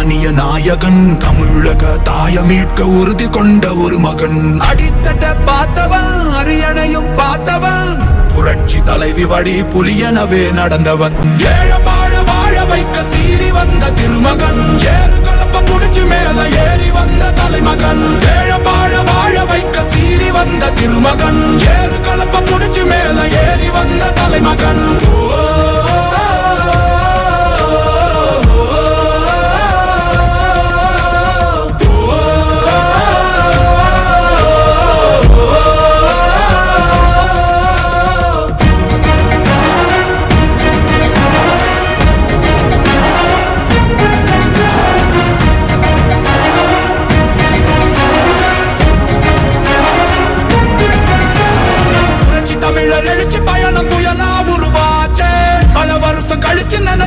மானிய நாயகன் தமிழக தாய மீட்க உறுதி கொண்ட ஒரு மகன். அடித்தட்ட பார்த்தவன் அரியணையும் பார்த்தவன். புரட்சி தலைவி வழி புலியனவே நடந்தவன். ஏழ வாழ வாழ வைக்க சீறி வந்த திருமகன்.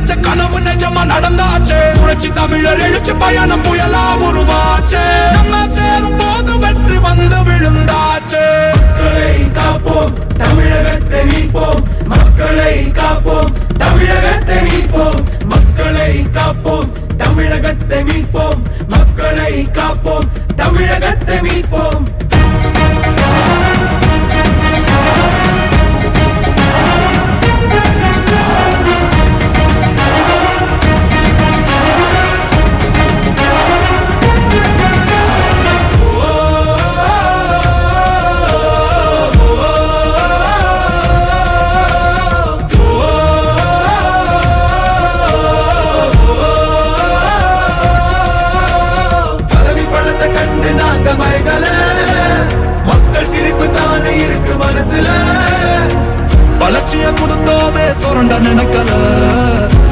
நினைச்ச கனவு நிஜமா நடந்தாச்சு. புரட்சி தமிழர் எழுச்சி பயணம் புயலா உருவாச்சு. நம்ம சேரும் போது வெற்றி வந்து விழுந்தா சுரண்ட நினைக்கல.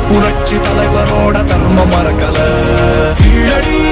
புரட்சி தலைவரோட தர்மம் மறக்கல. கீழடி.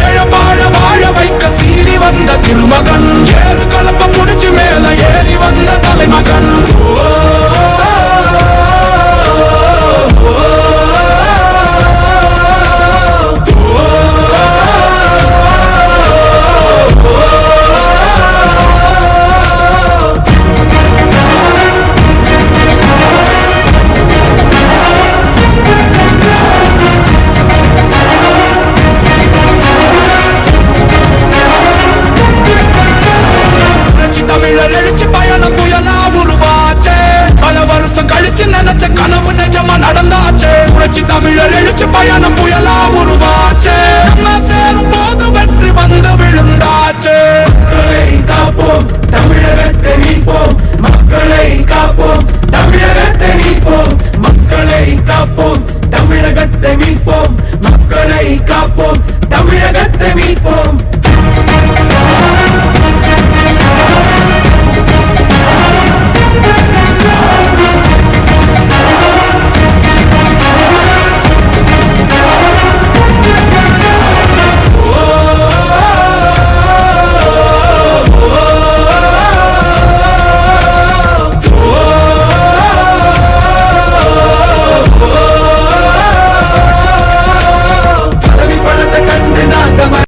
புரட்சி தமிழர் எழுச்சி பயணம் புயலாம்